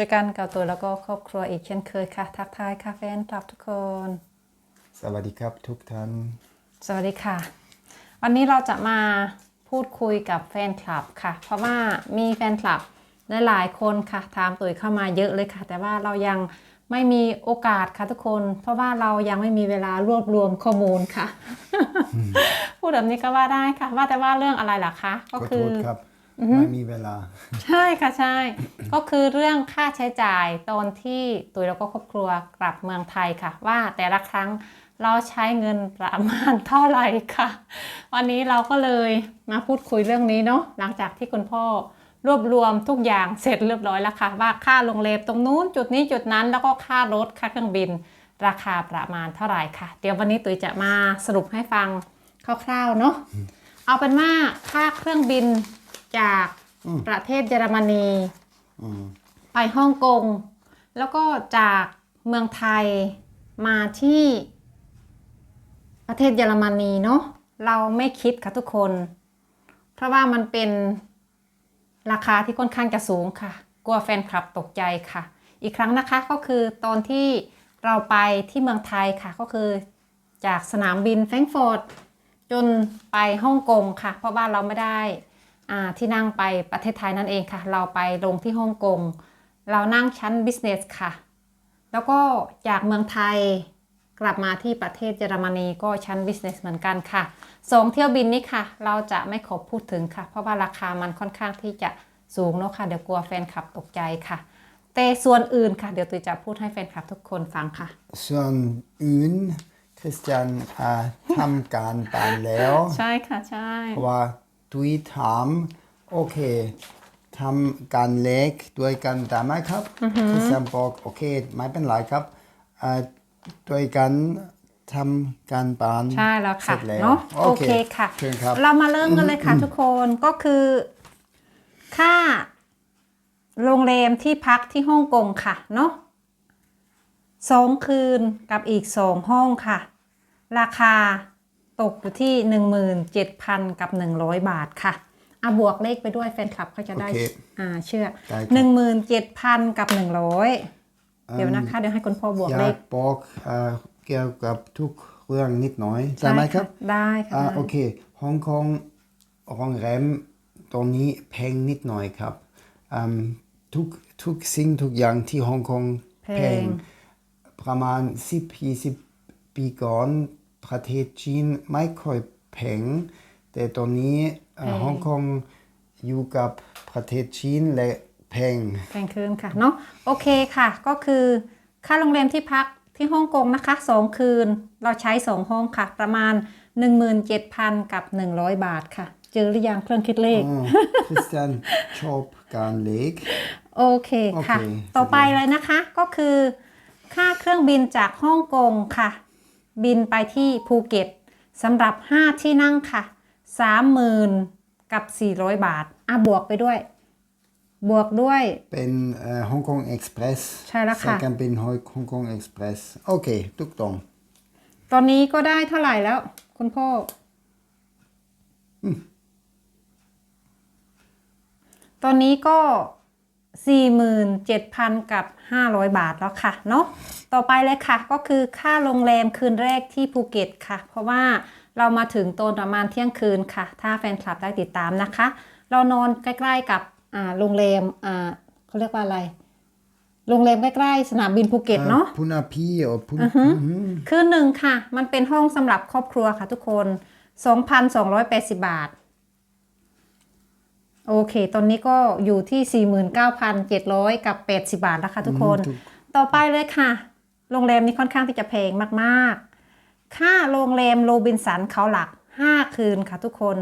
ด้วยกันกับตัวแล้วก็ครอบครัวอีกเช่นเคยค่ะ ทักทายค่ะแฟนคลับทุกคน สวัสดีครับทุกท่าน สวัสดีค่ะ วันนี้เราจะมาพูดคุยกับแฟนคลับค่ะ เพราะว่ามีแฟนคลับหลายๆคนค่ะถามตุ๋ยเข้ามาเยอะเลยค่ะ แต่ว่าเรายังไม่มีโอกาสค่ะทุกคน เพราะว่าเรายังไม่มีเวลารวบรวมข้อมูลค่ะ พูดแบบนี้ก็ว่าได้ค่ะ ว่าแต่ว่าเรื่องอะไรล่ะคะ ก็ขอคืโทอษครับ ไม่มีเวลา ใช่ค่ะใช่ ก็คือเรื่องค่าใช้จ่ายตอนที่ตุ๋ยแล้วก็ครอบครัวกลับเมืองไทยค่ะ ว่าแต่ละครั้งเราใช้เงินประมาณเท่าไหร่ค่ะ วันนี้เราก็เลยมาพูดคุยเรื่องนี้เนาะหลังจากที่คุณพ่อรวบรวมทุกอย่างเสร็จเรียบร้อยแล้วค่ะ ว่าค่าโรงแรมตรงนู้นจุดนี้จุดนั้น แล้วก็ค่ารถค่าเครื่องบิน ราคาประมาณเท่าไหร่ค่ะ เดี๋ยววันนี้ตุ๋ยจะมาสรุปให้ฟังคร่าวๆเนาะเอาเป็นว่าค่าเครื่องบิน จากประเทศเยอรมนี อืมไปฮ่องกง แล้วก็จากเมืองไทยมาที่ประเทศเยอรมนีเนาะเราไม่คิดค่ะทุกคน เพราะว่ามันเป็นราคาที่ค่อนข้างจะสูงค่ะ กลัวแฟนคลับตกใจค่ะ อีกครั้งนะคะก็คือตอนที่เราไปที่เมืองไทยค่ะ ก็คือจากสนามบินแฟรงก์เฟิร์ตจนไปฮ่องกงค่ะ เพราะว่าเราไม่ได้อ่า ที่นั่งไปประเทศไทยนั่นเองค่ะ เราไปลงที่ฮ่องกง เรานั่งชั้น business ค่ะ แล้วก็จากเมืองไทยกลับมาที่ประเทศเยอรมนีก็ชั้น business เหมือนกันค่ะสองเที่ยวบินนี้ค่ะ เราจะไม่ขอพูดถึงค่ะ เพราะว่าราคามันค่อนข้างที่จะสูงเนาะค่ะ เดี๋ยวกลัวแฟนคลับตกใจค่ะ แต่ส่วนอื่นค่ะ เดี๋ยวตุยจะพูดให้แฟนคลับทุกคนฟังค่ะ ส่วนอื่นคริสเตียนอ่าทำการบานแล้ว ใช่ค่ะใช่เพราะว่า ทุยถามโอเคทำการเล็กด้วยกันได้ไหมครับคริสเตียนบอกโอเคไม่เป็นไรครับอ่าด้วยกันทำการบานใช่แล้วเสค่ะร็จแล้วเนาะโอเคค่ะเชิญครับเรามาเริ่มกันเลยค่ะทุกคนก็คือ ค่า โรงแรมที่พักที่ฮ่องกงค่ะเนาะสองคืนกับอีกสองห้องค่ะ ราคา ตกอยู่ที่ 17,000 กับ 100 บาทค่ะอะบวกเลขไปด้วยแฟนคลับเขาจะได้โอเคอ่าเชื่อ ได้ครับ 17,000 กับ 100 เดี๋ยวนะคะ เดี๋ยวให้คุณพ่อบวกอเลยาขกบอกอ่าเกี่ยวกับทุกเรื่องนิดหน่อยได้ไหมครับได้ค่ะอ่าได้โอเคฮ่องกงโรงแรมตรงนี้แพงนิดหน่อยครับอืมทุกทุกสิ่งทุกอย่างที่ฮ่องกงแพแพง ง ประมาณ10 20ปีก่อน ประเทศจีนไม่ค่อยแพงแต่ตอนนี้อ่าฮ่องกงอยู่กับประเทศจีนและแพงแพงคืนค่ะเนาะโอเคค่ะ ก็คือค่าโรงแรมที่พักที่ฮ่องกงนะคะสองคืนเราใช้สองห้องค่ะ ประมาณ 17,000 กับ 100 บาทค่ะ เจอหรือยังเครื่องคิดเลขอ๋อคริสเตียนชอบการเล็กโอเคค่ะโอเคต่อไปเลยนะคะก็คือ ค่าเครื่องบินจากฮ่องกงค่ะ บินไปที่ภูเก็ตสำหรับ 5 ที่นั่งค่ะ 30,000 กับ 400 บาท อะ บวกไปด้วย บวกด้วย เป็นฮ่องกงเอ็กซ์เพรสใช่แล้วค่ะสายการบินฮ่องกงเอ็กซ์เพรสโอเคถูกต้องตอนนี้ก็ได้เท่าไหร่แล้ว คุณพ่ออตอนนี้ก็ 47,000 กับ 500 บาทแล้วค่ะเนาะต่อไปเลยค่ะก็คือค่าโรงแรมคืนแรกที่ภูเก็ตค่ะ เพราะว่าเรามาถึงตอนประมาณเที่ยงคืนค่ะ ถ้าแฟนคลับได้ติดตามนะคะ เรานอนใกล้ๆกับอ่าโรงแรมอ่าเขาเรียกว่าอะไรโรงแรมใกล้ๆสนามบินภูเก็ตเนาะพุนาพีหรือพุนคืนหนึ่งค่ะ มันเป็นห้องสำหรับครอบครัวค่ะทุกคน 2,280 บาท โอเค ตอนนี้ก็อยู่ที่ 49,700 กับ 80 บาทแล้วค่ะทุกคน ต่อไปเลยค่ะ โรงแรมนี้ค่อนข้างที่จะแพงมากๆ ค่าโรงแรมโรบินสันเขาหลัก 5 คืนค่ะทุกคน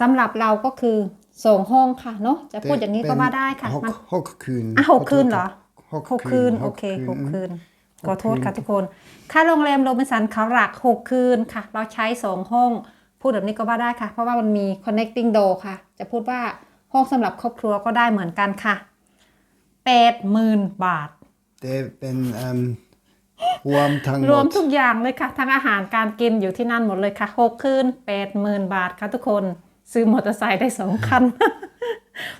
สำหรับเราก็คือสองห้องค่ะเนาะจะพูดอย่างนี้ก็ว่าได้ค่ะหกมันหกคืนอะหกคืนเหรอหกหกคืน โอเคหกคืนขอโทษค่ะทุกคน ค่าโรงแรมโรบินสันเขาหลักหกคืนค่ะ เราใช้สองห้อง พูดแบบนี้ก็ว่าได้ค่ะ เพราะว่ามันมี connecting door ค่ะ จะพูดว่าห้องสำหรับครอบครัวก็ได้เหมือนกันค่ะแปดหมื่นบาทแต่เป็นอืมรวมทั้งหรมวมดทุกอย่างเลยค่ะ ทั้งอาหารการกินอยู่ที่นั่นหมดเลยค่ะหกคืนแปดหมื่นบาทค่ะทุกคน ซื้อมอเตอร์ไซค์ได้สองคัน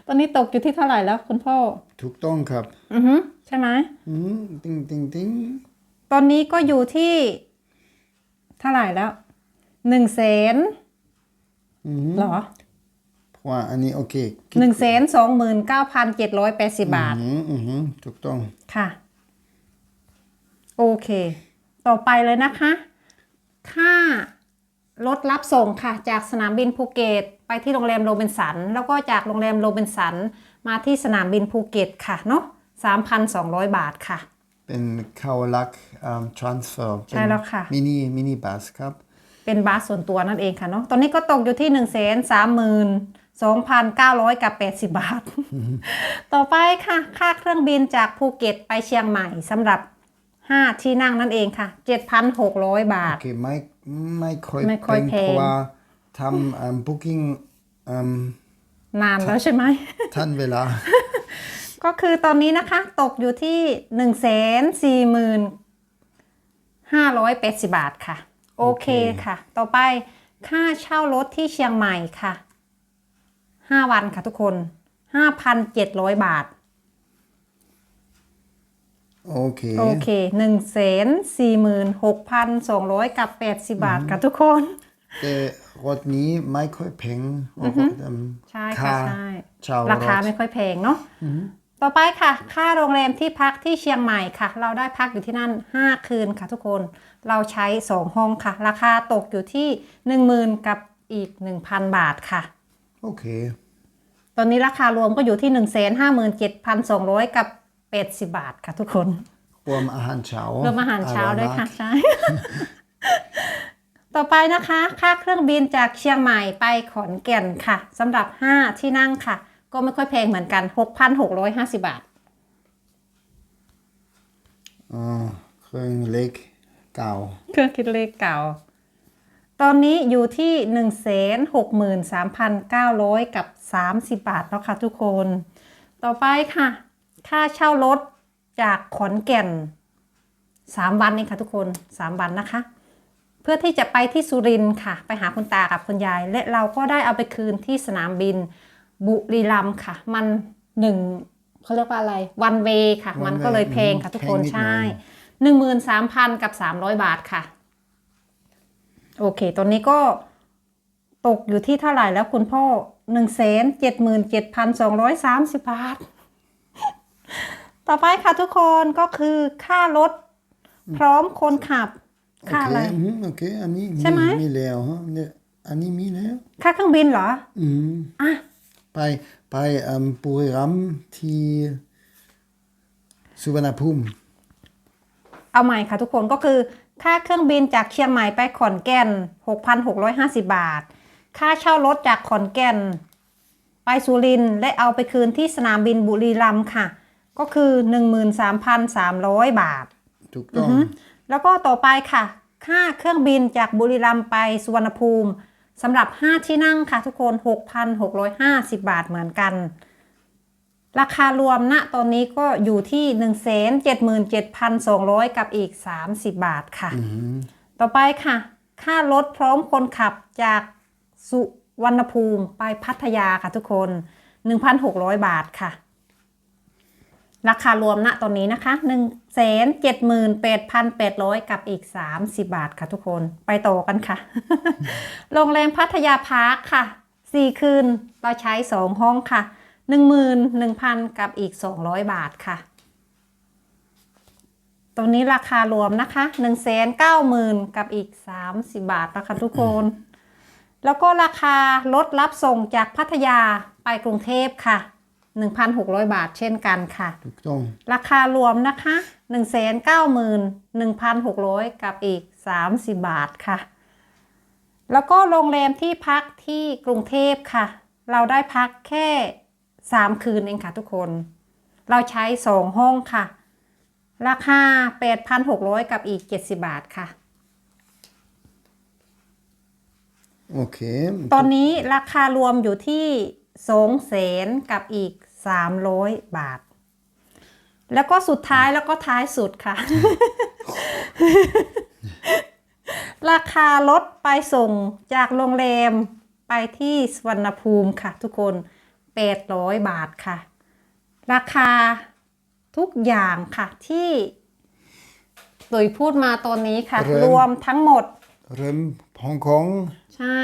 ตอนนี้ตกอยู่ที่เท่าไหร่แล้วคุณพ่อ ถูกต้องครับอือฮึใช่ไหม อืมติ้งติ้งติ้งตอนนี้ก็อยู่ที่เท่าไหร่แล้ว หนึ่งแสนอืมเหรอเพราะว่าอันนี้โอเคหนึ่งแสนสองหมื่นเก้าพันเจ็ดร้อยแปดสิบบาท อืมอืมถูกต้องค่ะ โอเค ต่อไปเลยนะคะ ค่ารถรับส่งค่ะ จากสนามบินภูเก็ตไปที่โรงแรมโรบินสัน แล้วก็จากโรงแรมโรบินสัน มาที่สนามบินภูเก็ตค่ะเนาะ3,200บาทค่ะ เป็นเข้าลักอ่า transfer ใช่แล้วค่ะ มินิมินิบัสครับ เป็นบาสส่วนตัวนั่นเองค่ะเนาะ ตอนนี้ก็ตกอยู่ที่1นึ่งแสนสามหมื่นสองพันเก้าร้อยกับแปดสิบบาท ต่อไปค่ะ ค่าเครื่องบินจากภูเก็ตไปเชียงใหม่สำหรับ 5 ที่นั่งนั่นเองค่ะ 7,600 บาโอทเคไม่ไม่ค่อยไม่ค่อยแพงเพราะว่าทำอ่า booking อ่านานแล้วใช่ไหมทันเวลา ก็คือตอนนี้นะคะ ตกอยู่ที่1นึ่งแสนสี่หมื่นห้าร้อยแปดสิบบาทค่ะ โอเคค่ะ ต่อไปค่าเช่ารถที่เชียงใหม่ค่ะ 5 วันค่ะทุกคน 5,700 บาท โอเค โอเค1นึ่งแสนสี่หมื่นหกพันสองร้อยกับแปดสิบบาทค่ะทุกคน แต่รถนี้ไม่ค่อยแพงอืมใช่ค่าค่ะใช่เช่ารถราคาไม่ค่อยแพงเนาะ ต่อไปค่ะ ค่าโรงแรมที่พักที่เชียงใหม่ค่ะ เราได้พักอยู่ที่นั่น 5 คืนค่ะทุกคน เราใช้ 2 ห้องค่ะ ราคาตกอยู่ที่ 10,000 กับอีก 1,000 บาทค่ะ โอเค ตอนนี้ราคารวมก็อยู่ที่ 157,200 กับ 80 บาทค่ะทุกคน รวมอาหารเช้ารวมอาหารเช้าด้วยค่ะอร่อมกใช่ ต่อไปนะคะ ค่าเครื่องบินจากเชียงใหม่ไปขอนแก่นค่ะสำหรับ 5 ที่นั่งค่ะ ก็ไม่ค่อยแพงเหมือนกัน 6,650 บาทอ๋อเครื่องเล็กเก่า เครื่องคิดเลขเก่า ตอนนี้อยู่ที่ 163,900 กับ 30 บาทแล้วค่ะทุกคน ต่อไปค่ะ ค่าเช่ารถจากขอนแก่น 3 วันเองค่ะทุกคน 3 วันนะคะ เพื่อที่จะไปที่สุรินทร์ค่ะ ไปหาคุณตากับคุณยาย และเราก็ได้เอาไปคืนที่สนามบิน บุรีรัมย์ค่ะ มันหนึ่งเขาเรียกว่าอะไรวันเวค่ะ One มันก็เลย way แพงค่ะทุกคนแพงนิดหน่ใช่อยหนึ่งหมื่นสามพันกับสามร้อยบาทค่ะ โอเค ตอนนี้ก็ตกอยู่ที่เท่าไหร่แล้วคุณพ่อหนึ่งแสนเจ็ดหมื่นเจ็ดพันสองร้อยสามสิบบาท ต่อไปค่ะทุกคนก็คือค่ารถพร้อมคนขับ ค่าอะไรโอเคอืมโอเคอันนี้ใช่ไหมมีแล้วฮะเนี่ยอันนี้มีแล้ว ค่าเครื่องบินเหรอ อืมอะ ไปไปอืมบุรีรัมย์ที่สุวรรณภูมิเอาใหม่ค่ะทุกคนก็คือค่าเครื่องบินจากเชียงใหม่ไปขอนแก่น 6,650 บาท ค่าเช่ารถจากขอนแก่น ไปสุรินทร์และเอาไปคืนที่สนามบินบุรีรัมย์ค่ะ ก็คือ 13,300 บาท ถูกต้อง แล้วก็ต่อไปค่ะ ค่าเครื่องบินจากบุรีรัมย์ไปสุวรรณภูมิ สำหรับ 5 ที่นั่งค่ะทุกคน 6,650 บาทเหมือนกัน ราคารวมณตอนนี้ก็อยู่ที่ 177,200 กับอีก 30 บาทค่ะ ต่อไปค่ะ ค่ารถพร้อมคนขับจากสุวรรณภูมิไปพัทยาค่ะทุกคน 1,600 บาทค่ะ ราคารวมณตอนนี้นะคะ 178,800 กับอีก 30 บาทค่ะทุกคนไปต่อกันค่ะ โรงแรมพัทยาพาร์คค่ะ 4 คืน เราใช้ 2 ห้องค่ะ 11,000 กับอีก 200 บาทค่ะตรงนี้ราคารวมนะคะ 190,000 กับอีก 30 บาทนะคะทุกคน แล้วก็ราคารถรับส่งจากพัทยาไปกรุงเทพค่ะ 1,600 บาทเช่นกันค่ะ ถูกต้อง ราคารวมนะคะ 191,600 กับอีก 30 บาทค่ะ แล้วก็โรงแรมที่พักที่กรุงเทพค่ะ เราได้พักแค่ 3 คืนเองค่ะทุกคน เราใช้ 2 ห้องค่ะ ราคา 8,600 กับอีก 70 บาทค่ะโอเค ตอนนี้ราคารวมอยู่ที่สองแสนกับอีก 300 บาท แล้วก็สุดท้ายแล้วก็ท้ายสุดค่ะ ราคารถไปส่งจากโรงแรมไปที่สวรรณภูมิค่ะ ทุกคน 800 บาทค่ะ ราคาทุกอย่างค่ะที่ตุยพูดมาตอนนี้ค่ะเริ่มรวมทั้งหมด เริ่มฮ่องกงใช่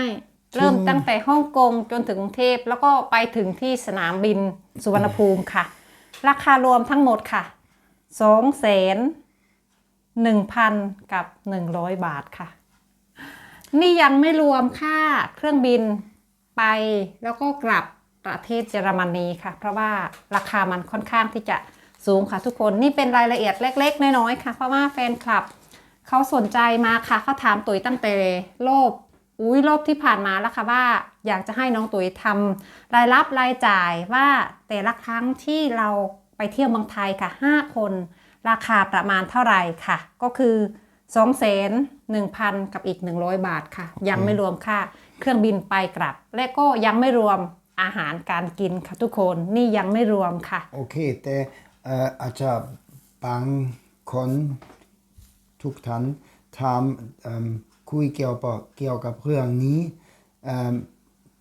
เริ่มตั้งแต่ฮ่องกงจนถึงกรุงเทพแล้วก็ไปถึงที่สนามบินสุวรรณภูมิค่ะ ราคารวมทั้งหมดค่ะสองแสนหนึ่งพันกับหนึ่งร้อยบาทค่ะ นี่ยังไม่รวมค่าเครื่องบินไปแล้วก็กลับประเทศเยอรมนีค่ะ เพราะว่าราคามันค่อนข้างที่จะสูงค่ะทุกคนนี่เป็นรายละเอียดเล็ก ๆ น้อยๆค่ะ เพราะว่าแฟนคลับเขาสนใจมาค่ะเขาถามตุ๋ยตั้งแต่รอบ อุ้ยรอบที่ผ่านมาแล้วค่ะว่าอยากจะให้น้องตุ๋ยทำรายรับรายจ่ายว่าแต่ละครั้งที่เราไปเที่ยวเมืองไทยค่ะ 5 คน ราคาประมาณเท่าไหร่ค่ะ ก็คือ2 1 0 0 0 กับอีก 100 บาทค่ะ ยังไม่รวมค่าเครื่องบินไปกลับ และก็ยังไม่รวมอาหารการกินค่ะทุกคนนี่ยังไม่รวมค่ะ โอเค แต่อาจจะบางคนทุกท่านถาม คุยเกี่ยวกับเกี่ยวกับเรื่องนี้เอิ่ม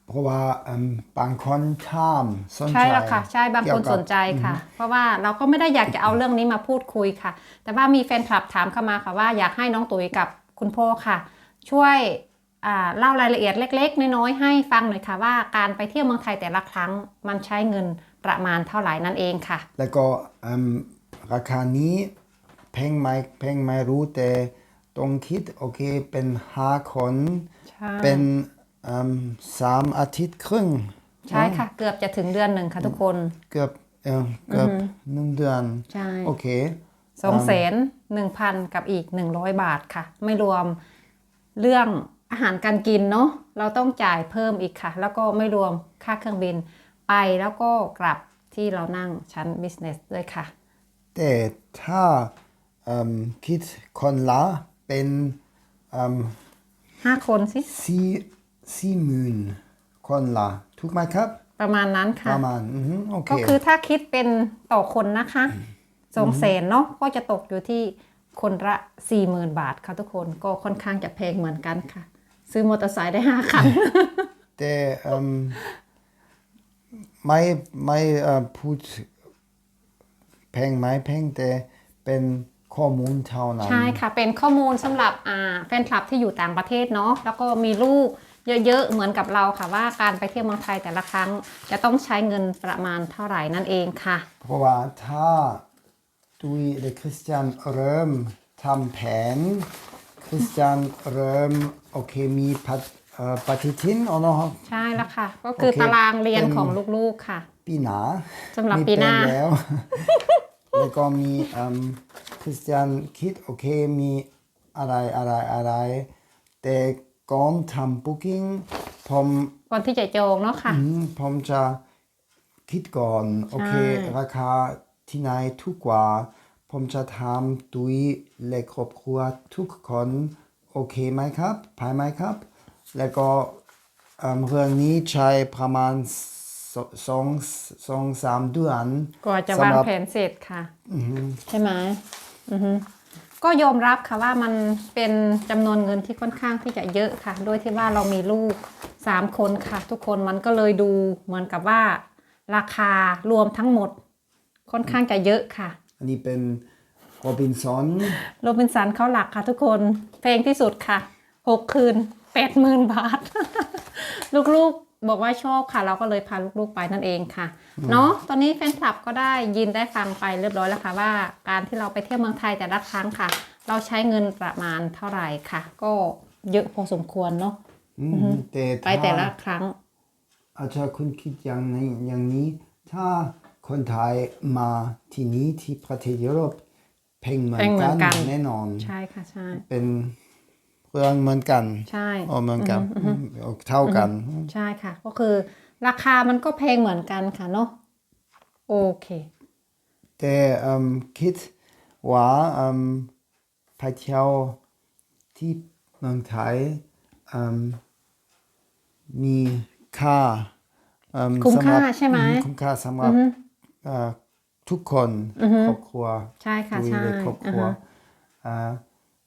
เพราะว่าเอิ่มบางคนถามสนใจใช่แล้วค่ะใช่บางคนเกี่ยวกับสนใจค่ะ เพราะว่าเราก็ไม่ได้อยากจะเอาเรื่องนี้มาพูดคุยค่ะ แต่ว่ามีแฟนคลับถามเข้ามาค่ะว่าอยากให้น้องตุ๋ยกับคุณพ่อค่ะ ช่วยอ่าเล่ารายละเอียดเล็ก ๆ น้อยๆให้ฟังหน่อยค่ะว่าการไปเที่ยวเมืองไทยแต่ละครั้งมันใช้เงินประมาณเท่าไหร่นั่นเองค่ะ แล้วก็เอิ่มราคานี้แพงไหมแพงไหมรู้แต่ ต้องคิดโอเคเป็นห้าคนใช่เป็นเอิ่มสามอาทิตย์ครึ่ง ใช่ค่ะ เกือบจะถึงเดือนหนึ่งค่ะทุกคน เกือบเอ่อเกือบหนึ่งเดือนใช่โอเคสองแสนหนึ่งพันกับอีกหนึ่งร้อยบาทค่ะ ไม่รวมเรื่องอาหารการกินเนาะเราต้องจ่ายเพิ่มอีกค่ะ แล้วก็ไม่รวมค่าเครื่องบินไปแล้วก็กลับที่เรานั่งชั้น business ด้วยค่ะ แต่ถ้าเอิ่มคิดคนละ เป็นเอิ่มห้าคนสิสี่สี่หมื่นคนละถูกไหมครับ ประมาณนั้นปค่ะ ระมาณอือฮึโอเค ก็คือถ้าคิดเป็นต่อคนนะคะสองแสนเนาะก็จะตกอยู่ที่คนละสี่หมื่นบาทค่ะทุกคนก็ค่อนข้างจะแพงเหมือนกันค่ะ ซื้อมอเตอร์ไซค์ได้ห้าคัน แต่เอิ่มไม่ไม่เอ่อพูดแพงไหมแพงแต่เป็น ข้อมูลเท่านั้นใช่ค่ะ เป็นข้อมูลสำหรับอ่าแฟนคลับที่อยู่ต่างประเทศเนาะแล้วก็มีลูกเยอะๆเหมือนกับเราค่ะว่าการไปเที่ยวเมืองไทยแต่ละครั้ง จะต้องใช้เงินประมาณเท่าไหร่นั่นเองค่ะ เพราะว่าถ้าดุยและคริสเตียนเริ่มทำแผนคริสเตียนเริ่มโอเคมีปฏิเอ่อปฏิทินอ๋อเนาะใช่แล้วค่ะ ก็คือโอเคตารางเรียนเป็นของลูกๆค่ะ ปีหนาสำหรับมีปีหน้าแแล้ว แล้วก็มีเอิ่มคริสเตียนคิดโอเคมีอะไรอะไรอะไร แต่ก่อนทำ booking ผมก่อนที่จะจองเนาะค่ะอืมผมจะคิดก่อนโอเค ราคาที่ไหนถูกกว่า ผมจะทำดุยและครอบครัวทุกคนโอเคไหมครับภายไหมครับ แล้วก็เอิ่มเรื่องนี้ใช้ประมาณ สสองสองสามเดือนก่อนจะสำวางหรับแผนเสร็จค่ะใช่ไหมอือฮึก็ยอมรับค่ะว่ามันเป็นจำนวนเงินที่ค่อนข้างที่จะเยอะค่ะโดยที่ว่าเรามีลูกสามคนค่ะ ทุกคนมันก็เลยดูเหมือนกับว่า ราคารวมทั้งหมด ค่อนข้างจะเยอะค่ะ อันนี้เป็นโรบินสันโรบินสันเขาหลักค่ะ ทุกคนเพลงที่สุดค่ะหกคืนแปดหมื่นบาท ลูกๆ บอกว่าชอบค่ะ เราก็เลยพาลูกๆไปนั่นเองค่ะเนาะตอนนี้แฟนคลับก็ได้ยินได้ฟังไปเรียบร้อยแล้วค่ะว่าการที่เราไปเที่ยวเมืองไทยแต่ละครั้งค่ะ เราใช้เงินประมาณเท่าไหร่ค่ะ ก็เยอะพอสมควรเนาะอืมแต่ไปแต่ละครั้ง อาจจะคุณคิดอย่างนี้อย่างนี้ ถ้าคนไทยมาที่นี้ที่ประเทศยุโรปเพลงเหมือเพลนงเหมืกัอนนกันแน่นอน ใช่ค่ะใช่เป็น เรื่องเหมือนกันใช่อ๋อเหมือนกันเท่ากัน ใช่ค่ะ ก็คือราคามันก็แพงเหมือนกันค่ะเนาะโอเค แต่เอิ่มคิดว่าเอิ่มไปเที่ยวที่เมืองไทยเอิ่มมีค่าเอิ่มคุ้มค่าสำรับใช่ไหมอืคุ้มค่าสำหรับเอ่อทุกคนครอบครัวใช่ค่ะดูใช่ในครอบครัวอ่า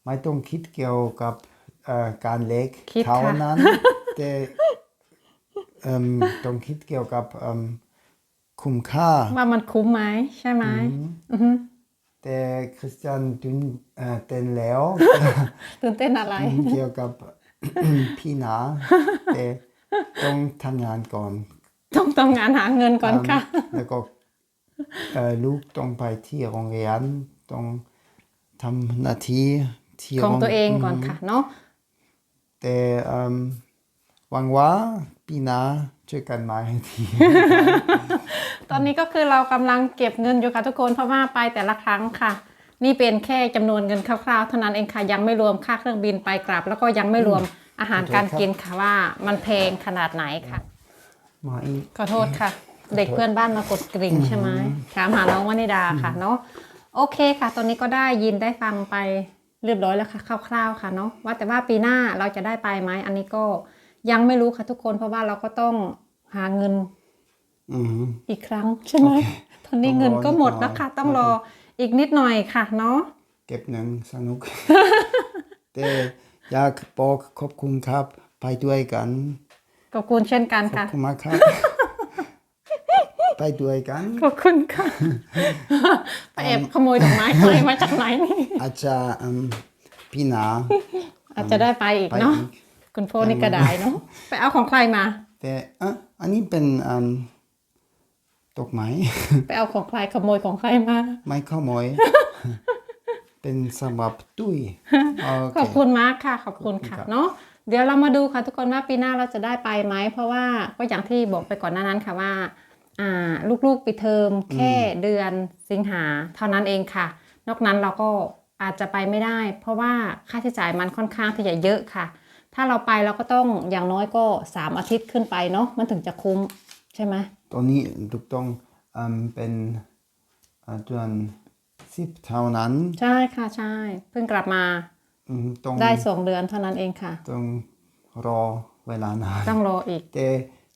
ไม่ต้องคิดเกี่ยวกับเอ่อ การเล็กคิดค่ะ เท่านั้นแต่เอิ่มต้องคิดเกี่ยวกับเอิ่มคุ้มค่า ว่ามันคุ้มไหมใช่ไหมอือฮึแต่คริสเตียนตื่นเอ่อเต้นแล้ว ตื่นเต้นอะไร เกี่ยวกับ พี่นาแต่ต้องทำงานก่อน ต้องทำงานหาเงินก่อนค่ะ แล้วก็เอ่อลูกต้องไปที่โรงเรียนต้องทำหน้าที่ที่ของโรตัวเองก่อนค่ะเนาะ แต่เอิ่มหวังว่าปีหน้าช่วยกันมาให้ที ตอนนี้ก็คือเรากำลังเก็บเงินอยู่ค่ะทุกคนเพราะว่าไปแต่ละครั้งค่ะ นี่เป็นแค่จำนวนเงินคร่าวๆเท่านั้นเองค่ะยังไม่รวมค่าเครื่องบินไปกลับ แล้วก็ยังไม่รวมอาหารการกินค่ะว่ามันแพงขนาดไหนค่ะมาอีก ขอโทษค่ะ เด็กเพื่อนบ้านมากดกริ่งใช่ไหมถามหาน้องวนิดาค่ะเนาะโอเคค่ะ ตอนนี้ก็ได้ยินได้ฟังไป เรียบร้อยแล้วค่ะคร่าวๆค่ะเนาะว่าแต่ว่าปีหน้าเราจะได้ไปไหมอันนี้ก็ยังไม่รู้ค่ะทุกคน เพราะว่าเราก็ต้องหาเงินอือหืออีกครั้งใช่ไหมตอนนี้ต้องรอเงินก็หมดนิดหน่อยแล้วค่ะต้องรออีกนิดหน่อยค่ะเนาะเก็บเงินสนุกแต่อยากบอกขอบคุณครับ ไปด้วยกันขอบคุณเช่นกันขอบค่ะคุณมากครับ ไปด้วยกัน ขอบคุณค่ะไปแอบขโมยดอกไม้ไปมาจากไหนนี่อาจจะอืมพี่หนาอาจจะได้ไปอีกไปเนาะอีกคุณพ่อนี่กระดายเนาะไปเอาของใครมา แต่อะอันนี้เป็นอืมดอกไม้ไปเอาของใครขโมยของใครมา ไม่ขโมย เป็นสำหรับตุ้ยโอขอบเคคุณมากค่ะ ขอบคุณค่ะครับเนาะเดี๋ยวเรามาดูค่ะทุกคนว่าปีหน้าเราจะได้ไปไหมเพราะว่าก็อย่างที่บอกไปก่อนหน้านั้นค่ะว่าอ่า ลูกๆปิดเทอมแค่เดือนสิงหาเท่านั้นเองค่ะ นอกนั้นเราก็อาจจะไปไม่ได้ เพราะว่าค่าใช้จ่ายมันค่อนข้างที่จะเยอะค่ะ ถ้าเราไปเราก็ต้องอย่างน้อยก็สามอาทิตย์ขึ้นไปเนาะมันถึงจะคุ้มใช่ไหมตอนนี้ถูกต้องอืมเป็นอ่าเดือนสิบเท่านั้น ใช่ค่ะใช่เพิ่งกลับมาอืมต้องได้สองเดือนเท่านั้นเองค่ะต้องรอเวลานานต้องรออีกแต่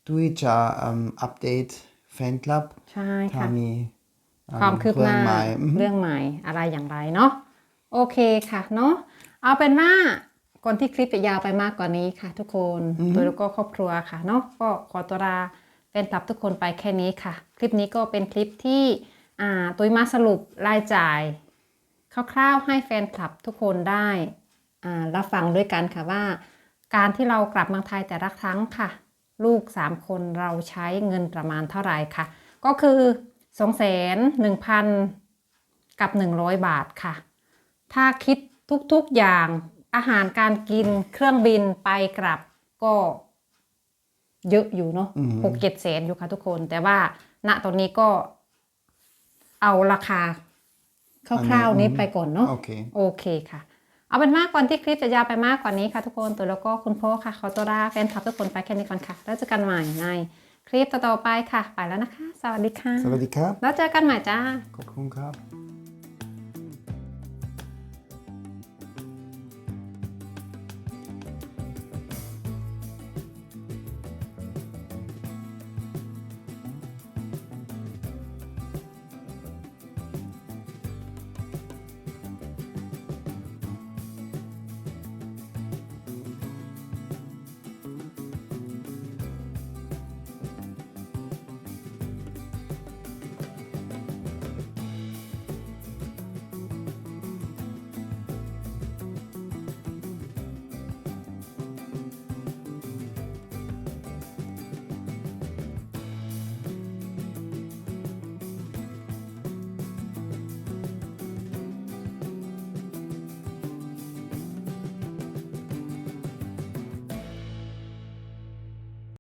ตุ้ยจะอืมอัปเดต แฟนคลับใช่ถ้าค่ะ มีอืความคืบหน้าเรื่องใหม่อืม เรื่องใหม่อะไรอย่างไรเนาะโอเคค่ะเนาะเอาเป็นว่าก่อนที่คลิปจะยาวไปมากกว่านี้ค่ะ ทุกคนตัวแล้วก็ครอบครัวค่ะเนาะก็ขอตัวลาแฟนคลับทุกคนไปแค่นี้ค่ะ คลิปนี้ก็เป็นคลิปที่อ่าตุ้ยมาสรุปรายจ่าย คร่าวๆให้แฟนคลับทุกคนได้อ่ารับฟังด้วยกันค่ะว่า การที่เรากลับเมืองไทยแต่ละครั้งค่ะ ลูก 3 คนเราใช้เงินประมาณเท่าไหร่ค่ะ ก็คือ2 1 0 0 0 กับ 100 บาทค่ะ ถ้าคิดทุกๆอย่างอาหารการกินเครื่องบินไปกลับก็เยอะอยู่เนาะหกเจ็ดแสนอยู่ค่ะทุกคน แต่ว่าณตอนนี้ก็เอาราคาคร่าวๆนี้ไปก่อนเนาะโอเคโอเคค่ะ เอาเป็นมากก่อนที่คลิปจะยาวไปมากกว่านี้ค่ะทุกคนตัวแล้วก็คุณพ่อค่ะขอตัวลาแฟนคลับทุกคนไปแค่นี้ก่อนค่ะ แล้วเจอกันใหม่ในคลิปต่อๆไปค่ะ ไปแล้วนะคะ สวัสดีค่ะ สวัสดีครับ แล้วเจอกันใหม่จ้า ขอบคุณครับ